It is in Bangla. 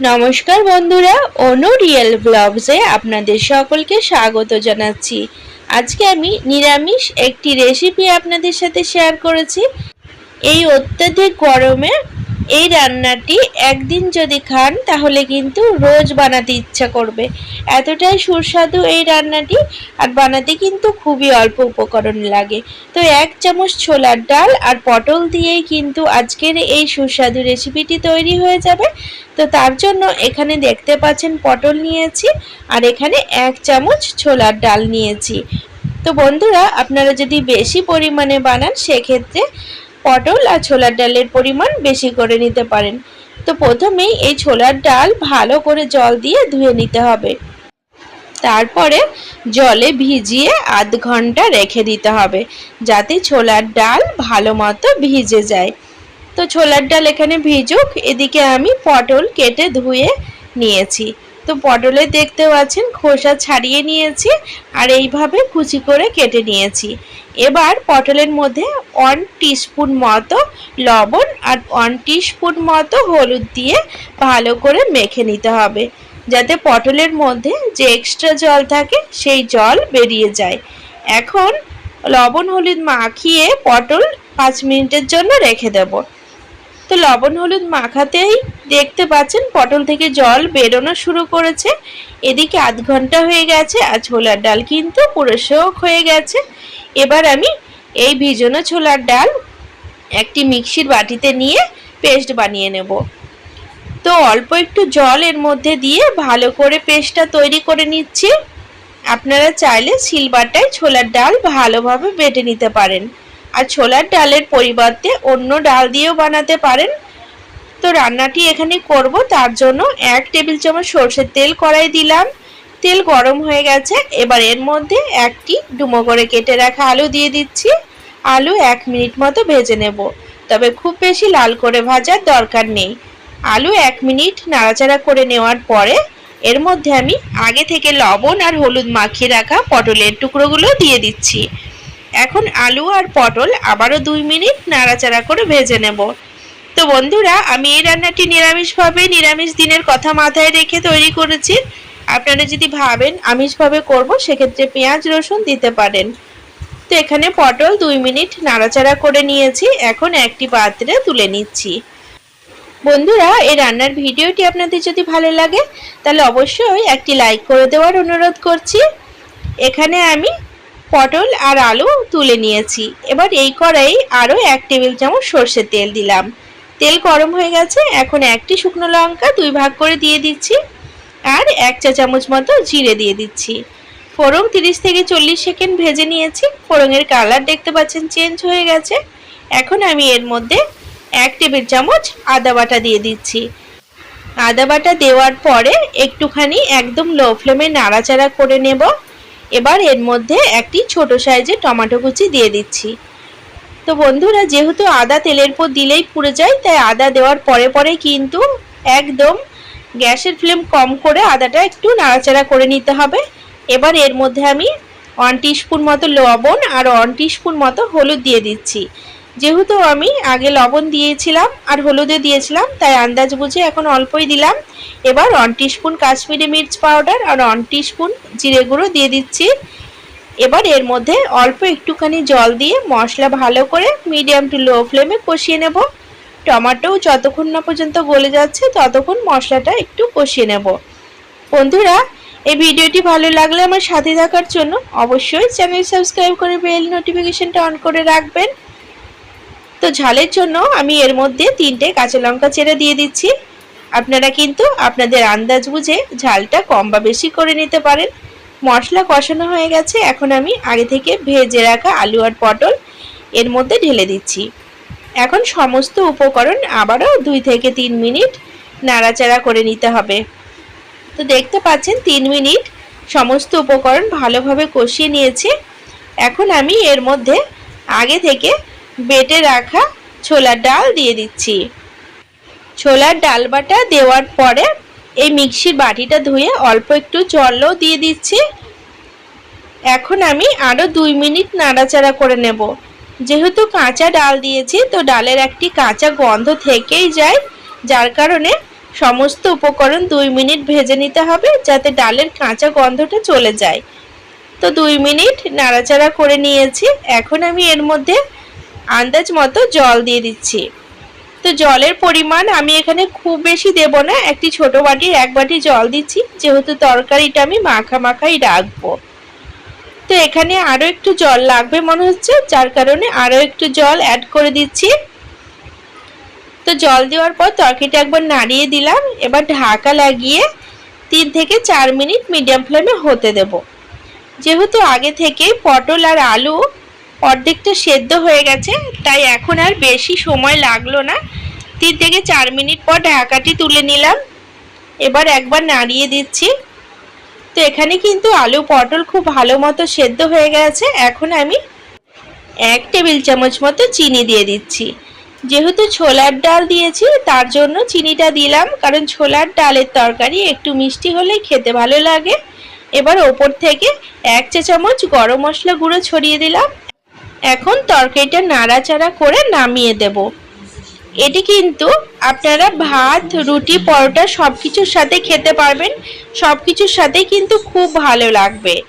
নমস্কার বন্ধুরা, অনু রিয়েল ব্লগসে আপনাদের সকলকে স্বাগত জানাচ্ছি। আজকে আমি নিরামিষ একটি রেসিপি আপনাদের সাথে শেয়ার করেছি। এই অত্যাধিক গরমে এই রান্নাটি একদিন যদি খান, তাহলে কিন্তু রোজ বানাতে ইচ্ছা করবে। এতটাই সুস্বাদু এই রান্নাটি, আর বানাতে কিন্তু খুবই অল্প উপকরণ লাগে। তো এক চামচ ছোলার ডাল আর পটল দিয়েই কিন্তু আজকের এই সুস্বাদু রেসিপিটি তৈরি হয়ে যাবে। তো তার জন্য এখানে দেখতে পাচ্ছেন পটল নিয়েছি, আর এখানে এক চামচ ছোলার ডাল নিয়েছি। তো বন্ধুরা, আপনারা যদি বেশি পরিমাণে বানান, সেক্ষেত্রে পটল আর ছোলার ডালের পরিমাণ বেশি করে নিতে পারেন। তো প্রথমেই এই ছোলার ডাল ভালো করে জল দিয়ে ধুয়ে নিতে হবে। তারপরে জলে ভিজিয়ে আধ ঘণ্টা রেখে দিতে হবে, যাতে ছোলার ডাল ভালো মতো ভিজে যায়। তো ছোলার ডাল এখানে ভিজুক, এদিকে আমি পটল কেটে ধুয়ে নিয়েছি। তো পটলে দেখতে পাচ্ছেন খোসা ছাড়িয়ে নিয়েছি, আর এইভাবে কুচি করে কেটে নিয়েছি। এবার পটলের মধ্যে ওয়ান টিস্পুন মতো লবণ আর ওয়ান টিস্পুন মতো হলুদ দিয়ে ভালো করে মেখে নিতে হবে, যাতে পটলের মধ্যে যে এক্সট্রা জল থাকে সেই জল বেরিয়ে যায়। এখন লবণ হলুদ মাখিয়ে পটল পাঁচ মিনিটের জন্য রেখে দেবো। তো লবণ হলুদ মাখাতেই দেখতে পাচ্ছেন পটল থেকে জল বেরোনো শুরু করেছে। এদিকে আধ ঘণ্টা হয়ে গেছে আর ছোলার ডাল কিন্তু পুরো শোক হয়ে গেছে। এবার আমি এই ভিজনো ছোলার ডাল একটি মিক্সির বাটিতে নিয়ে পেস্ট বানিয়ে নেব। তো অল্প একটু জল এর মধ্যে দিয়ে ভালো করে পেস্টটা তৈরি করে নিচ্ছি। আপনারা চাইলে সিলবারটায় ছোলার ডাল ভালোভাবে বেটে নিতে পারেন। আর ছোলার ডালের পরিবর্তে অন্য ডাল দিয়েও বানাতে পারেন। তো রান্নাটি এখানে করব। তার জন্য এক টেবিল চামচ সর্ষের তেল কড়াই দিলাম। তেল গরম হয়ে গেছে। এবার এর মধ্যে একটি ডুমো করে কেটে রাখা আলু দিয়ে দিচ্ছি। আলু এক মিনিট মতো ভেজে নেব। তবে খুব বেশি লাল করে ভাজার দরকার নেই। আলু এক মিনিট নাড়াচাড়া করে নেওয়ার পরে এর মধ্যে আমি আগে থেকে লবণ আর হলুদ মাখিয়ে রাখা পটলের টুকরোগুলো দিয়ে দিচ্ছি। এখন আলু আর পটল আবারও দুই মিনিট নাড়াচাড়া করে ভেজে নেব। তো বন্ধুরা, আমি এই রান্নাটি নিরামিষভাবে নিরামিষ দিনের কথা মাথায় রেখে তৈরি করেছি। আপনারা যদি ভাবেন আমিষভাবে করব, সেক্ষেত্রে পেঁয়াজ, রসুন দিতে পারেন। তো এখানে পটল দুই মিনিট নাড়াচাড়া করে নিয়েছি, এখন একটি পাত্রে তুলে নিচ্ছি। বন্ধুরা, এই রান্নার ভিডিওটি আপনাদের যদি ভালো লাগে, তাহলে অবশ্যই একটি লাইক করে দেওয়ার অনুরোধ করছি। এখানে আমি পটল আর আলু তুলে নিয়েছি। এবার এই কড়াই আরও এক টেবিল চামচ সর্ষের তেল দিলাম। তেল গরম হয়ে গেছে, এখন একটি শুকনো লঙ্কা দুই ভাগ করে দিয়ে দিচ্ছি। আর এক চা চামচ মতো জিরে দিয়ে দিচ্ছি। ফোড়ন তিরিশ থেকে চল্লিশ সেকেন্ড ভেজে নিয়েছি। ফোড়নের কালার দেখতে পাচ্ছেন চেঞ্জ হয়ে গেছে। এখন আমি এর মধ্যে এক টেবিল চামচ আদা বাটা দিয়ে দিচ্ছি। আদা বাটা দেওয়ার পরে একটুখানি একদম লো ফ্লেমে নাড়াচাড়া করে নেব। এবার এর মধ্যে একটি ছোট সাইজের টমেটো কুচি দিয়ে দিচ্ছি। তো বন্ধুরা, যেহেতু আদা তেলের পর দিলেই পুড়ে যায়, তাই আদা দেওয়ার পরে পরে কিন্তু একদম গ্যাসের ফ্লেম কম করে আদাটা একটু নাড়াচাড়া করে নিতে হবে। এবার এর মধ্যে আমি ওয়ান টিস্পুন মতো লবণ আর ওয়ান টিস্পুন মতো হলুদ দিয়ে দিচ্ছি। যেহেতু আমি আগে লবণ দিয়েছিলাম আর হলুদে দিয়েছিলাম, তাই আন্দাজ বুঝে এখন অল্পই দিলাম। এবার ওয়ান টিস্পুন কাশ্মীরি মির্চ পাউডার আর ওয়ান টিস্পুন জিরে গুঁড়ো দিয়ে দিচ্ছি। এবার এর মধ্যে অল্প একটুখানি জল দিয়ে মশলা ভালো করে মিডিয়াম টু লো ফ্লেমে কষিয়ে নেব। টমাটো যতক্ষণ না পর্যন্ত গলে যাচ্ছে, ততক্ষণ মশলাটা একটু কষিয়ে নেব। বন্ধুরা, এই ভিডিওটি ভালো লাগলে আমার সাথে থাকার জন্য অবশ্যই চ্যানেল সাবস্ক্রাইব করে বেল নোটিফিকেশনটা অন করে রাখবেন। তো ঝালের জন্য আমি এর মধ্যে তিনটে কাঁচা লঙ্কা চেড়ে দিয়ে দিচ্ছি। আপনারা কিন্তু আপনাদের আন্দাজ বুঝে ঝালটা কম বা বেশি করে নিতে পারেন। মশলা কষানো হয়ে গেছে, এখন আমি আগে থেকে ভেজে রাখা আলু আর পটল এর মধ্যে ঢেলে দিচ্ছি। এখন সমস্ত উপকরণ আবারও দুই থেকে তিন মিনিট নাড়াচাড়া করে নিতে হবে। তো দেখতে পাচ্ছেন, তিন মিনিট সমস্ত উপকরণ ভালোভাবে কষিয়ে নিয়েছি। এখন আমি এর মধ্যে আগে থেকে বেটে রাখা ছোলার ডাল দিয়ে দিচ্ছি। ছোলার ডাল বাটা দেওয়ার পরে এই মিক্সির বাটিটা ধুয়ে অল্প একটু জলও দিয়ে দিচ্ছি। এখন আমি আরও দুই মিনিট নাড়াচাড়া করে নেব। যেহেতু কাঁচা ডাল দিয়েছি, তো ডালের একটি কাঁচা গন্ধ থেকেই যায়, যার কারণে সমস্ত উপকরণ দুই মিনিট ভেজে নিতে হবে যাতে ডালের কাঁচা গন্ধটা চলে যায়। তো দুই মিনিট নাড়াচাড়া করে নিয়েছি। এখন আমি এর মধ্যে আন্দাজ মতো জল দিয়ে দিচ্ছি। তো জলের পরিমাণ আমি এখানে খুব বেশি দেব না। একটি ছোট বাটির এক বাটি জল দিচ্ছি। যেহেতু তরকারিটা আমি মাখা মাখাই রাখব। তো এখানে আরও একটু জল লাগবে মনে হচ্ছে, যার কারণে আরও একটু জল অ্যাড করে দিচ্ছি। তো জল দেওয়ার পর তরকারিটা একবার নাড়িয়ে দিলাম, এবার ঢাকা লাগিয়ে তিন থেকে চার মিনিট মিডিয়াম ফ্লেমে হতে দেব। যেহেতু আগে থেকেই পটল আর আলু অর্ধেকটা সেদ্ধ হয়ে গেছে, তাই এখন আর বেশি সময় লাগল না। তিন থেকে চার মিনিট পর ঢাকাটি তুলে নিলাম। এবার একবার নাড়িয়ে দিচ্ছি। তো এখানে কিন্তু আলু পটল খুব ভালো মতো সেদ্ধ হয়ে গেছে। এখন আমি এক টেবিল চামচ মতো চিনি দিয়ে দিচ্ছি। যেহেতু ছোলার ডাল দিয়েছি, তার জন্য চিনিটা দিলাম। কারণ ছোলার ডালের তরকারি একটু মিষ্টি হলেই খেতে ভালো লাগে। এবার ওপর থেকে এক চা চামচ গরম মশলা গুঁড়ো ছড়িয়ে দিলাম। এখন তরকারিটা নাড়াচাড়া করে নামিয়ে দেব। এটি কিন্তু আপনারা ভাত, রুটি, পরোটা সব কিছুর সাথে খেতে পারবেন। সব কিছুর সাথেই কিন্তু খুব ভালো লাগবে।